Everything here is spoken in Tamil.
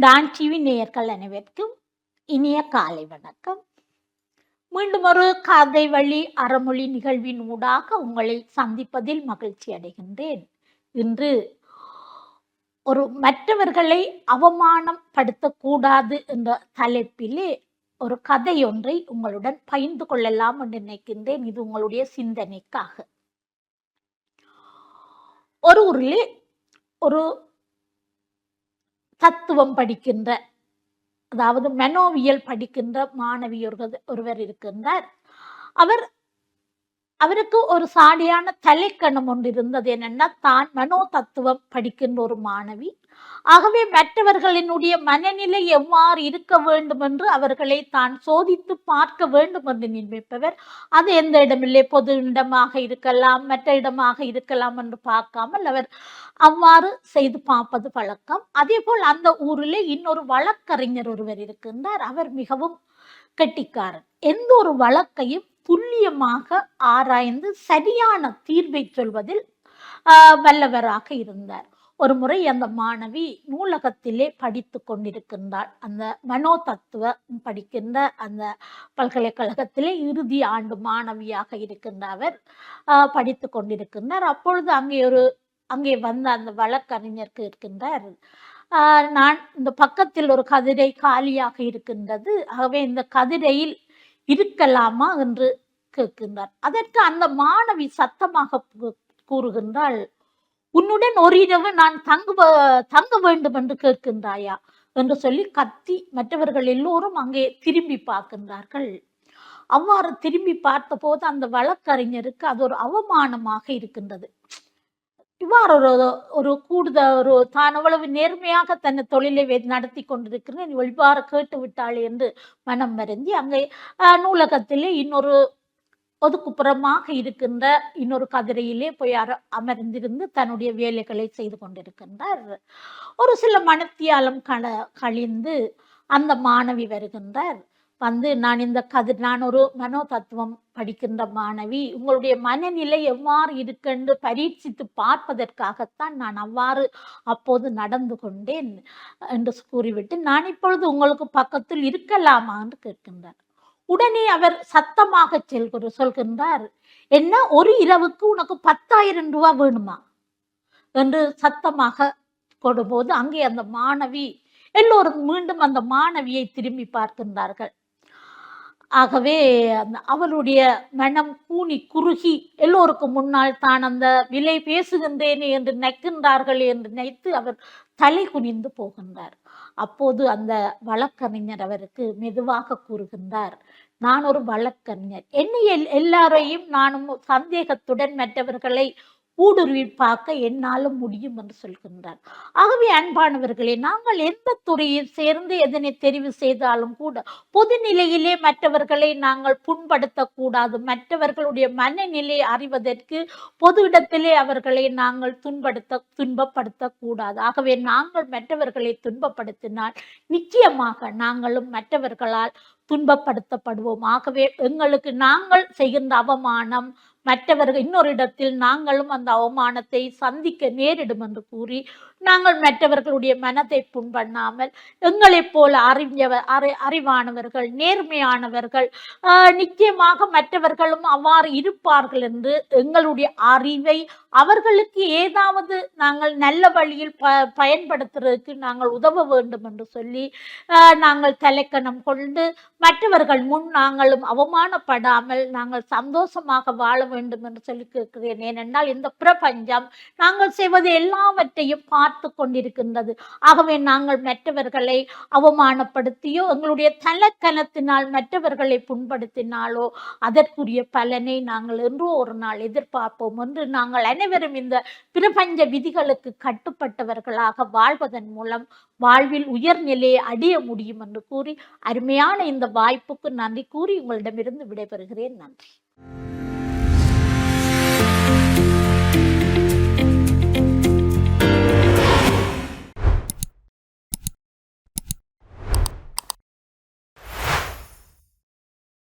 டான் டிவி நேயர்கள் அனைவருக்கும் இனிய காலை வணக்கம். மீண்டும் ஒரு கதை வழி அறமொழி நிகழ்வின் ஊடாக உங்களை சந்திப்பதில் மகிழ்ச்சி அடைகின்றேன். இன்று ஒரு மற்றவர்களை அவமானம் படுத்தக்கூடாது என்ற தலைப்பிலே ஒரு கதை ஒன்றை உங்களுடன் பகிர்ந்து கொள்ளலாம் என்று நினைக்கின்றேன். இது உங்களுடைய சிந்தனைக்காக. ஒரு ஊரிலே ஒரு தத்துவம் படிக்கின்ற அதாவது மனோவியல் படிக்கின்ற மாணவி ஒருவர் ஒருவர் இருக்கின்றார். அவர் அவருக்கு ஒரு சாடியான தலைக்கணம் ஒன்று இருந்தது என்னன்னா தான் மனோ தத்துவம் படிக்கின்ற ஒரு மாணவி. ஆகவே மற்றவர்களினுடைய மனநிலை எவ்வாறு இருக்க வேண்டும் என்று அவர்களை தான் சோதித்து பார்க்க வேண்டும் என்று நினைப்பவர். அது எந்த இடமில்லை பொது இடமாக இருக்கலாம் மற்ற இடமாக இருக்கலாம் என்று பார்க்காமல் அவர் அவ்வாறு செய்து பார்ப்பது வழக்கம். அதே போல் அந்த ஊரிலே இன்னொரு வழக்கறிஞர் ஒருவர் இருக்கின்றார். அவர் மிகவும் கெட்டிக்காரன் எந்த ஒரு வழக்கையும் துல்லியமாக ஆராய்ந்து சரியான தீர்வை சொல்வதில் ஆஹ், வல்லவராக இருந்தார். ஒரு முறை அந்த மாணவி நூலகத்திலே படித்து கொண்டிருக்கின்றாள். அந்த மனோ தத்துவ படிக்கின்ற அந்த பல்கலைக்கழகத்திலே இறுதி ஆண்டு மாணவியாக இருக்கின்ற அவர் படித்து கொண்டிருக்கின்றார். அப்பொழுது அங்கே ஒரு அங்கே வந்த அந்த வழக்கறிஞருக்கு இருக்கின்றார். நான் இந்த பக்கத்தில் ஒரு கதிரை காலியாக இருக்கின்றது ஆகவே இந்த கதிரையில் இருக்கலாமா என்று கேட்கின்றார். அதற்கு அந்த மாணவி சத்தமாக கூ- கூறுகின்றாள் உன்னுடன் ஒரு நான் தங்க வ- தங்க வேண்டும் என்று கேட்கின்றாயா? என்று சொல்லி கத்தி மற்றவர்கள் எல்லோரும் அங்கே திரும்பி பார்க்கின்றார்கள். அவ்வாறு திரும்பி பார்த்தபோது அந்த வழக்கறிஞருக்கு அது ஒரு அவமானமாக இருக்கின்றது. இவ்வாறு ஒரு ஒரு கூடுதல் ஒரு தான் அவ்வளவு நேர்மையாக தன்னை தொழிலை நடத்தி கொண்டிருக்கிறேன் இவ்வாறு கேட்டு விட்டாள் என்று மனம் வருந்தி அங்கே நூலகத்திலே இன்னொரு ஒதுக்குப்புறமாக இருக்கின்ற இன்னொரு கதிரையிலே போய் அர- அமர்ந்திருந்து தன்னுடைய வேலைகளை செய்து கொண்டிருக்கின்றார். ஒரு சில மனத்தியாலம் கல கழிந்து அந்த மாணவி வருகின்றார். வந்து நான் இந்த கதிர் நான் ஒரு மனோ தத்துவம் படிக்கின்ற மாணவி. உங்களுடைய மனநிலை எவ்வாறு இருக்கென்று பரீட்சித்து பார்ப்பதற்காகத்தான் நான் அவ்வாறு அப்போது நடந்து கொண்டேன் என்று கூறிவிட்டு நான் இப்பொழுது உங்களுக்கு பக்கத்தில் இருக்கலாமா? என்று கேட்கின்றார். உடனே அவர் சத்தமாக செல்கிற சொல்கின்றார் என்ன ஒரு இரவுக்கு உனக்கு பத்தாயிரம் ரூபாய் வேணுமா? என்று சத்தமாக கொடும்போது அங்கே அந்த மாணவி எல்லோரும் மீண்டும் அந்த மாணவியை திரும்பி பார்க்கின்றார்கள். ஆகவே அந்த அவளுடைய மனம் கூனி குறுகி எல்லோருக்கும் முன்னால் தான் அந்த விலை பேசுகின்றேனே என்று நெக்கின்றார்கள் என்று நினைத்து அவர் தலை குனிந்து போகின்றார். அப்போது அந்த வழக்கறிஞர் அவருக்கு மெதுவாக கூறுகின்றார் நான் ஒரு வழக்கறிஞர். என்னை எல்- எல்லாரையும் நானும் சந்தேகத்துடன் மற்றவர்களை ஊடுருவி பார்க்க என்னாலும் முடியும் என்று சொல்கின்றார். ஆகவே அன்பானவர்களே நாங்கள் எந்த துறையில் சேர்ந்து எதனை தெரிவு செய்தாலும் கூட பொதுநிலையிலே மற்றவர்களை நாங்கள் புண்படுத்தக்கூடாது. மற்றவர்களுடைய மனநிலை அறிவதற்கு பொது இடத்திலே அவர்களை நாங்கள் துன்படுத்த துன்பப்படுத்தக்கூடாது. ஆகவே நாங்கள் மற்றவர்களை துன்பப்படுத்தினால் நிச்சயமாக நாங்களும் மற்றவர்களால் துன்பப்படுத்தப்படுவோம். ஆகவே எங்களுக்கு நாங்கள் செய்கின்ற அவமானம் மற்றவர்கள் இன்னொரு இடத்தில் நாங்களும் அந்த அவமானத்தை சந்திக்க நேரிடும் என்று கூறி நாங்கள் மற்றவர்களுடைய மனத்தை புண்பண்ணாமல் எங்களைப் போல அறிஞவர் அறி அறிவானவர்கள் நேர்மையானவர்கள் நிச்சயமாக மற்றவர்களும் அவ்வாறு இருப்பார்கள் என்று எங்களுடைய அறிவை அவர்களுக்கு ஏதாவது நாங்கள் நல்ல வழியில் ப பயன்படுத்துறதுக்கு நாங்கள் உதவ வேண்டும் என்று சொல்லி நாங்கள் தலைக்கணம் கொண்டு மற்றவர்கள் முன் நாங்களும் அவமானப்படாமல் நாங்கள் சந்தோஷமாக வாழ வேண்டும் என்று சொல்லி கேட்கிறேன். ஏனென்றால் இந்த பிரபஞ்சம் நாங்கள் செய்வது எல்லாவற்றையும் பார்த்து கொண்டிருக்கின்றது ஆகவே நாங்கள் மற்றவர்களை அவமானப்படுத்தியோ எங்களுடைய தலைக்கணத்தினால் மற்றவர்களை புண்படுத்தினாலோ அதற்குரிய பலனை நாங்கள் என்றோ ஒரு நாள் எதிர்பார்ப்போம் என்று நாங்கள் அனைவரும் இந்த பிரபஞ்ச விதிகளுக்கு கட்டுப்பட்டவர்களாக வாழ்வதன் மூலம் வாழ்வில் உயர்நிலையை அடைய முடியும் என்று கூறி அருமையான இந்த வாய்ப்புக்கு நன்றி கூறி உங்களிடமிருந்து விடைபெறுகிறேன். நன்றி.